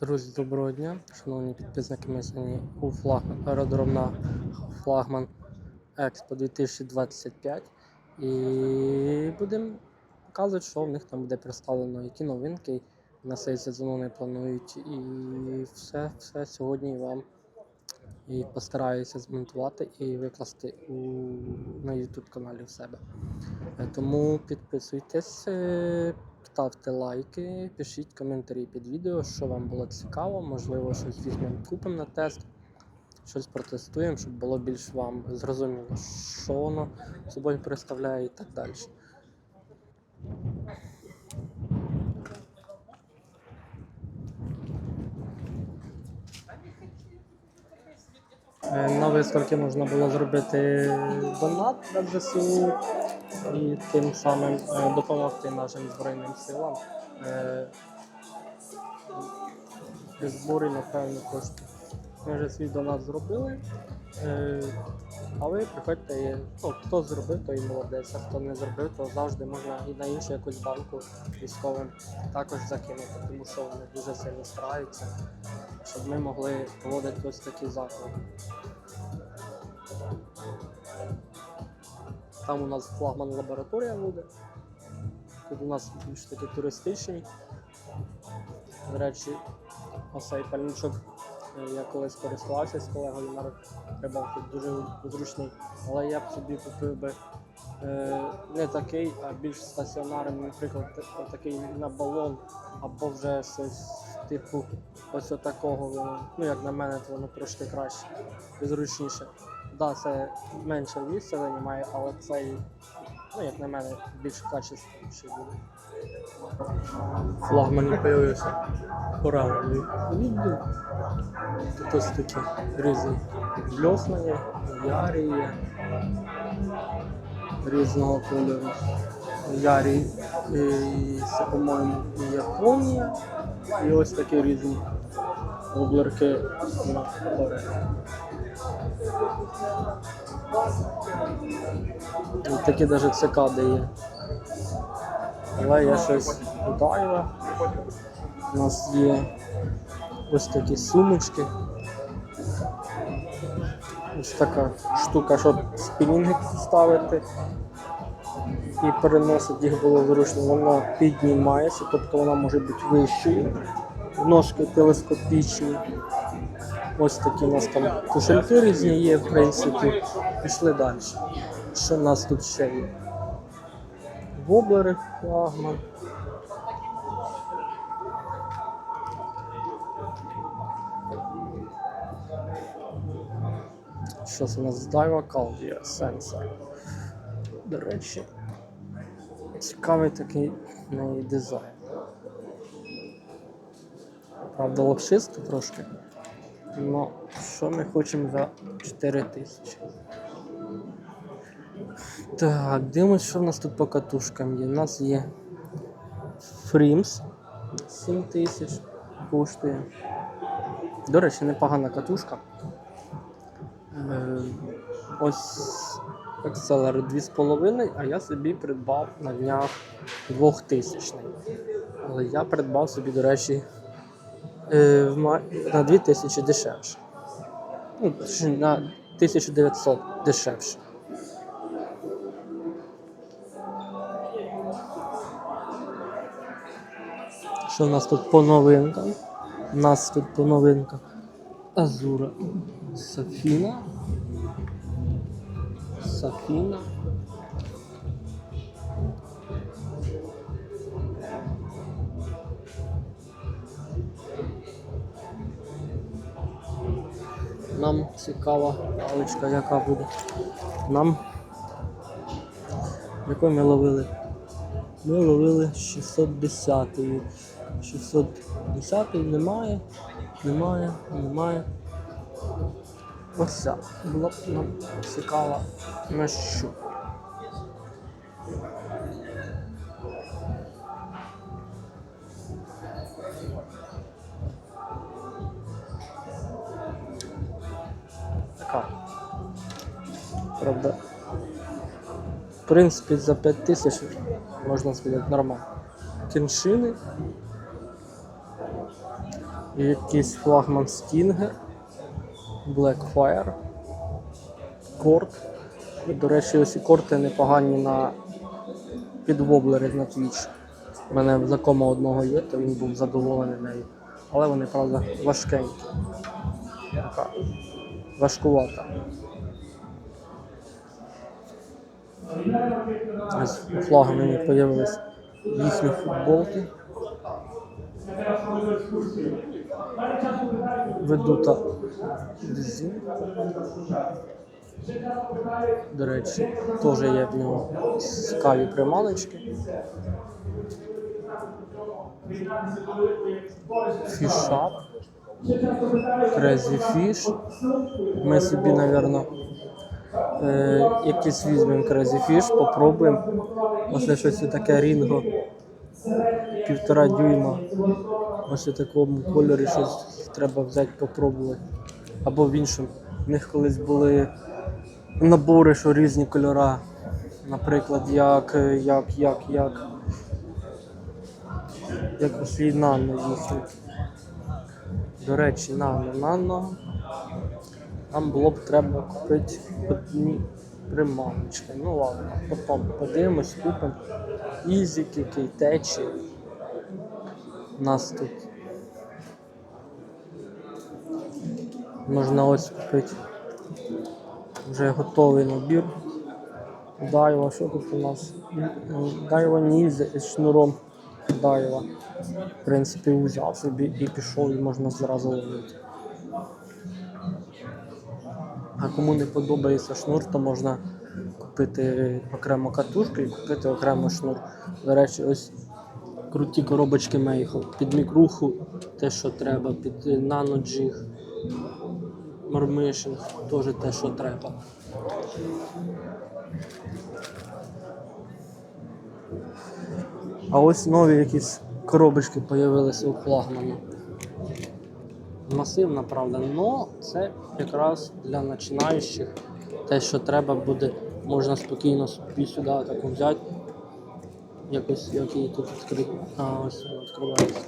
Друзі, доброго дня. Шановні підписники, ми сьогодні у флагман аеродром на флагман Експо 2025. І будемо показувати, що в них там буде представлено, які новинки на цей сезон вони планують. І все, все сьогодні вам і постараюся змонтувати і викласти у, на YouTube каналі в себе. Е, Тому підписуйтесь, е, ставте лайки, пишіть коментарі під відео, що вам було цікаво, можливо, щось візьмемо, купимо на тест, щось протестуємо, щоб було більш вам зрозуміло, що воно собою представляє і так далі. Е, На виставці можна було зробити донат на ЗСУ і тим самим е, допомогти нашим Збройним силам е, при зборі, напевно, коштів. Ми вже свій донат зробили. е, А ви приходьте, ну, хто зробив, той молодець, а хто не зробив, то завжди можна і на іншу якусь банку військовим також закинути, тому що вони дуже сильно стараються, щоб ми могли проводити ось такі заклади. Там у нас флагман лабораторія буде. Тут у нас більш такі туристичні. До речі, оцей пальничок е, я колись користувався з колегою на рибалці, дуже зручний. Але я б собі купив би е, не такий, а більш стаціонарний, наприклад, такий на балон, або вже щось типу ось такого. Ну як на мене, то воно трошки краще зручніше. Да, це менше місця займає, але цей, ну як на мене, більш качественніший буде. Флагмані появився кораловий відділ. Тут ось такі різні бльосна є, ярі є різного кольору. Ярі, це, по-моєму, і Японія. І ось такі різні облерки на Кореї. І такі навіть цикади є. Але я щось додаю. У нас є ось такі сумочки. Ось така штука, щоб спінінги ставити і переносити їх було зручно. Вона піднімається, тобто вона може бути вищою. Ножки телескопічні. Ось такі у нас там кошельки різні є, в принципі. Пішли далі. Що в нас тут ще є? Воблери, флагман. Що це у нас Daiwa Caldia сенсор. До речі, цікавий такий неї дизайн. Правда, лапшисто трошки. Ну, що ми хочемо за 4 тисячі? Так, дивимось, що в нас тут по катушкам є. У нас є Фрімс 7 тисяч коштує. До речі, непогана катушка. Е, ось акселер 2,5, а я собі придбав на днях 2000. Але я придбав собі, до речі, на 2000 дешевше. Ну, на 1900 дешевше. Що в нас тут по новинкам? У нас тут по новинках Азура Сафіна. Сафіна. Нам цікава паличка, яка буде. Нам яку ми ловили? Ми ловили 610 610 немає, немає, немає. Ось ця була б нам цікава на що. Правда. В принципі, за 5 тисяч можна сказати нормально. Кіншини якийсь флагман Stinger, Blackfire, корт. До речі, ось і корти непогані на підвоблери на Twitch. У мене знакома одного є, то він був задоволений нею. Але вони, правда, важкенькі. Така важкувата. Ось у флагмані з'явились їхні футболки. Ведута резинка. До речі, теж є в нього цікаві приманочки. Фішап. Crazy Fish. Ми собі, напевно, е, якийсь візьмемо Crazy Fish, попробуємо. Ось щось таке рінго. Півтора дюйма. Ось у такому кольорі щось треба взяти, попробувати. Або в іншому. В них колись були набори, що різні кольора. Наприклад, як, як, як, як. Як ось і нано їхні. До речі, нано, нано. Нам було б треба купити одні приманочки. Ну ладно, потім подивимось, купимо. Ізіки, кейтечі. У нас тут можна ось купити вже готовий набір. Дайва, що тут у нас? Дайва нізя із шнуром Дайва. В принципі, взяв собі і пішов, і можна зразу ловити. А кому не подобається шнур, то можна купити окремо катушку і купити окремо шнур. До речі, ось круті коробочки Мейхо. Під мікруху те, що треба, під наноджиг, мармишинг, теж те, що треба. А ось нові якісь коробочки з'явилися у флагмана. Масивна, правда, але це якраз для починаючих. Те, що треба буде, можна спокійно собі сюди так взяти. Якось як її тут відкрити. А, ось відкривається.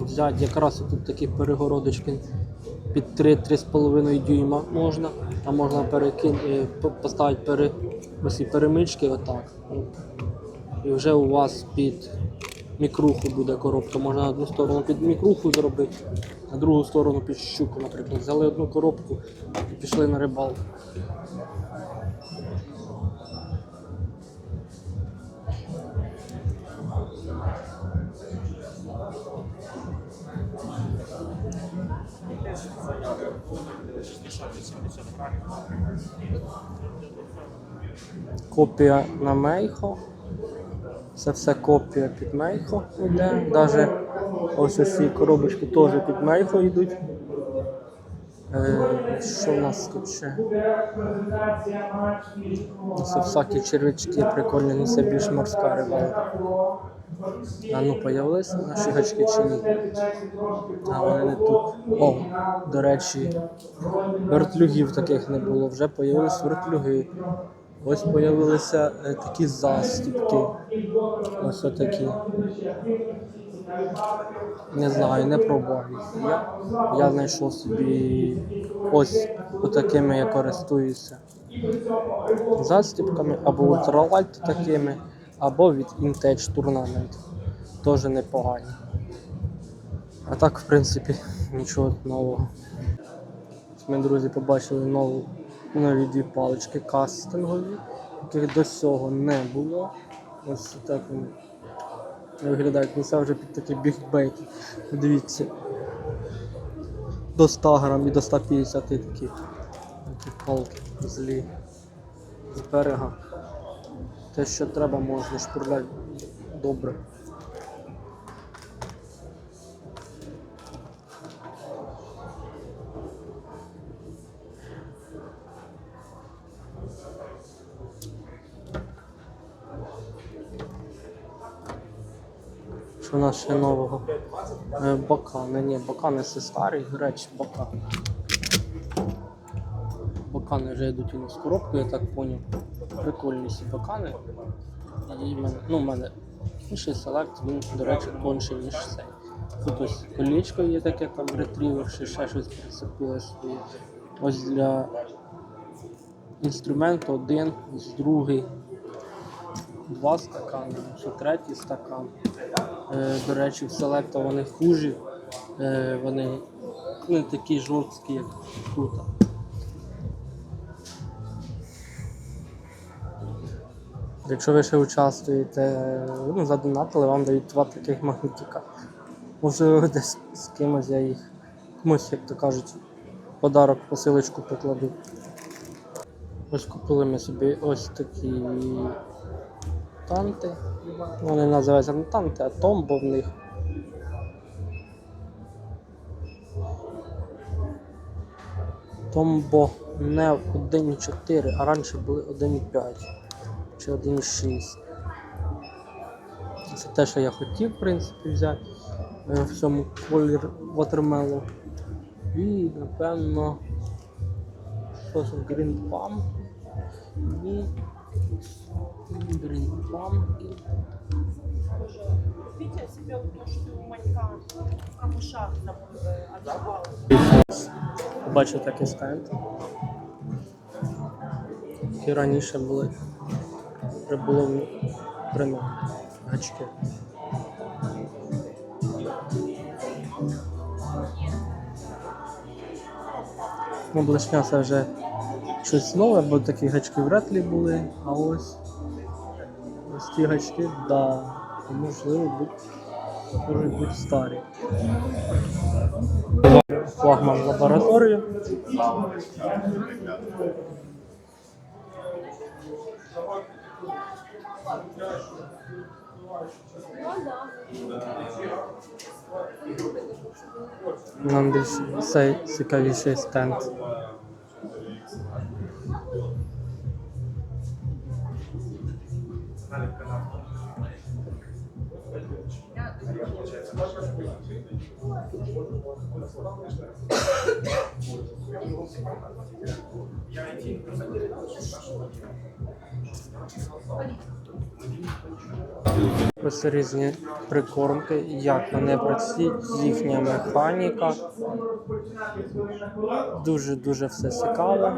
Взяти якраз тут такі перегородочки під 3-3,5 дюйма можна, а можна перекинути, поставити пере, ось і перемички отак. І вже у вас під мікруху буде коробка. Можна одну сторону під мікруху зробити, на другу сторону під щуку, наприклад. Взяли одну коробку і пішли на рибалку. Копія на Мейхо. Це все копія під Мейхо йде. Навіть ось ці коробочки теж під Мейхо йдуть. Е, що в нас тут ще? Це всякі червячки прикольні, ну це більш морська рибалка. А ну появилися наші гачки чи ні? А вони не тут. О, до речі, вертлюгів таких не було, вже появились вертлюги. Ось появилися е, такі застіпки. Ось отакі. Не знаю, не пробував. Я, я знайшов собі ось отакими я користуюся. Застіпками або ультралайт такими, або від Intech Tournament. Теж непогані. А так, в принципі, нічого нового. Ми, друзі, побачили нову, нові дві палички кастингові, яких до цього не було. Ось так вони виглядають. Це вже під такий бігбейт. Дивіться. До 100 грам і до 150 такі, такі палки злі з берега. Те, що треба, можна шпурляти добре. Що в нас ще нового? Е, Бакани, ні, бакани це старі, речі, бакани. Бакани вже йдуть у нас в коробку, я так поняв. Прикольні ці бакани. І мене, ну, в мене інший селект, він, до речі, тонший, ніж цей. Тут ось колечко є таке, там ретрівер, ще щось прицепилось своє. Ось для інструменту один, ось другий, два стакани, ще третій стакан. Е, до речі, в селекта вони хужі, е, вони не такі жорсткі, як тут. Якщо ви ще участвуєте, ну, задонатили, вам дають два таких магнітика. Може десь з кимось я їх комусь, як то кажуть, подарок посилочку покладу. Ось купили ми собі ось такі танти. Вони називаються не танти, а томбо в них. Томбо не 1.4, а раніше були 1.5 чи 1.6. Це те, що я хотів, в принципі, взяти е, в цьому колір Watermelon. І, напевно, що це Green Palm. І Palm. І Видите себе вот то, что у Манька в э, отдавал. Побачив такий стенд. Які раніше були риболовні прими гачки. Ну, блешня вже щось нове, бо такі гачки вряд ли були, а ось ось ті гачки, да, можливо, можуть бути старі. Флагман лабораторії. Нам більш цікавіший стенд. Ось різні прикормки, як вони працюють, їхня механіка. Дуже-дуже все цікаво.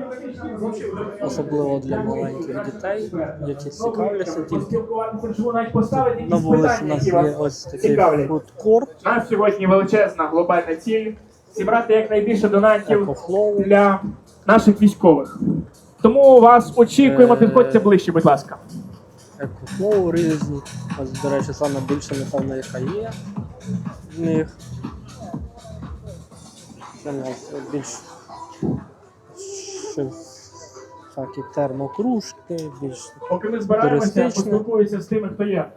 Особливо для маленьких дітей, які цікавляться тільки. На вулиці у нас є ось такий фудкорт, У нас сьогодні величезна глобальна ціль зібрати якнайбільше донатів для наших військових. Тому вас очікуємо, Е. підходьте ближче, будь ласка. екофлоу різні. Ось, до речі, саме більше, напевно, яка є в них. Це нас більш щось такі термокружки, більш Поки ми збираємося, поспілкуюся з тими, хто є.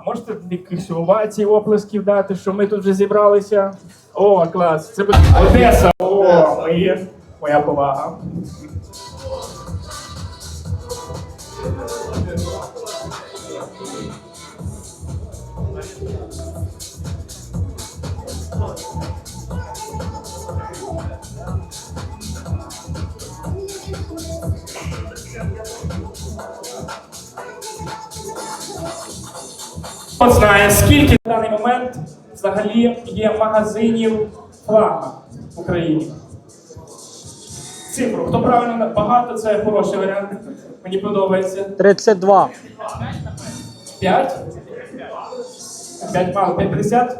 А можете якихось овацій, оплесків дати, що ми тут вже зібралися? О, клас! Це буде Одеса! О, ми. Моя повага. Хто знає, скільки на даний момент взагалі є магазинів флага в Україні? Цифру. Хто правильно багато, це хороший варіант. Мені подобається. 32. 5? 5 мало, 50?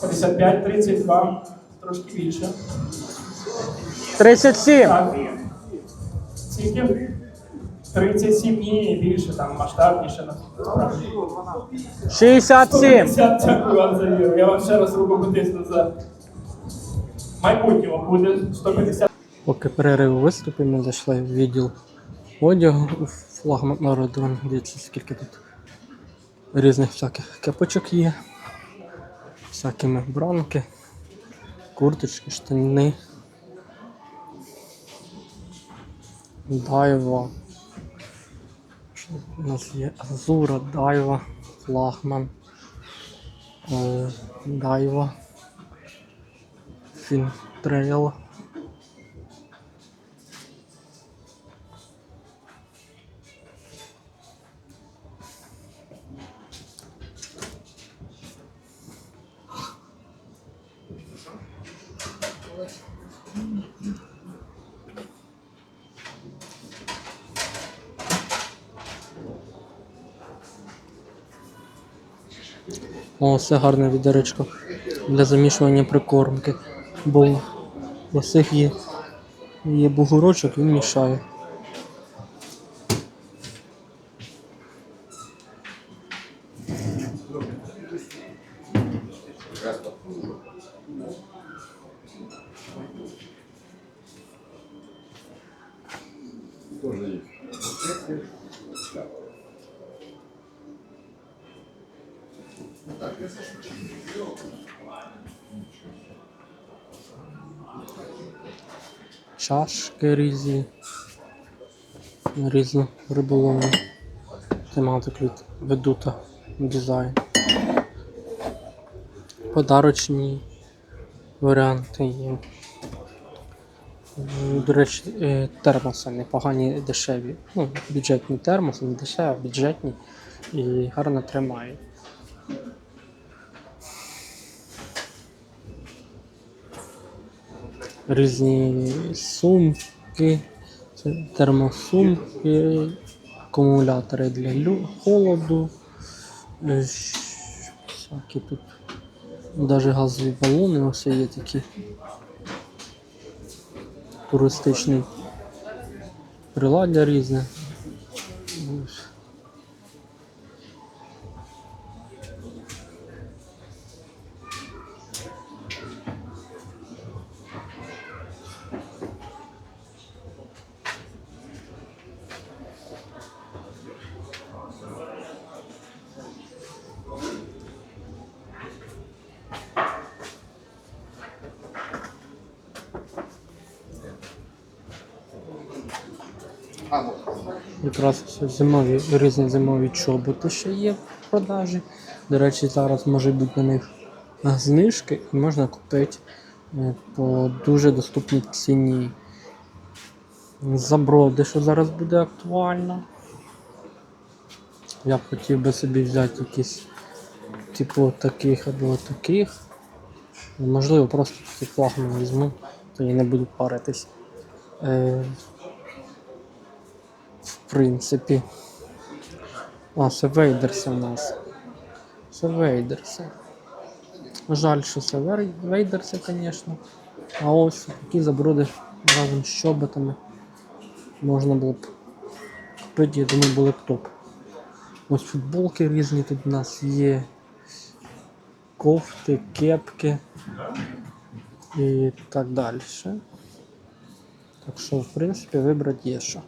55, 32, трошки більше. 37. Так. Скільки? 37 ні, більше, там масштабніше. насправді. 67. 150, дякую вам за віру. Я вам ще раз руку потисну за майбутнього буде 150. Поки перерив виступів, ми зайшли в відділ одягу у флагман народу. Дивіться, скільки тут різних всяких кепочок є. Всякі бранки, курточки, штани. Дайва. У нас є Азура, Дайва, флагман. Е, Дайва. Фінтрейл. О, це гарне відеречко для замішування прикормки. Бо у всіх є, є бугурочок, він мішає. Чашки різні. Різно риболовні. Тематик від ведута дизайн. Подарочні варіанти є. До речі, е, термоси непогані дешеві. Ну, бюджетні термоси, не дешеві, а бюджетні і гарно тримають. Різні сумки, термосумки, акумулятори для холоду. е, Всякі тут навіть газові балони ось є такі туристичні приладдя різне. Якраз зимові, різні зимові чоботи ще є в продажі. До речі, зараз може бути на них знижки і можна купити е, по дуже доступній ціні. Заброди, що зараз буде актуально. Я б хотів би собі взяти якісь типу таких або таких. Можливо, просто такий флагман візьму, то я не буду паритись. В принципі. А, це Вейдерси у нас. Це Вейдерси. Жаль, що це Вейдерси, звісно. А ось такі заброди разом з чоботами можна було б купити, я думаю, були б топ. Ось футболки різні тут у нас є. Кофти, кепки і так далі. Так що, в принципі, вибрати є що.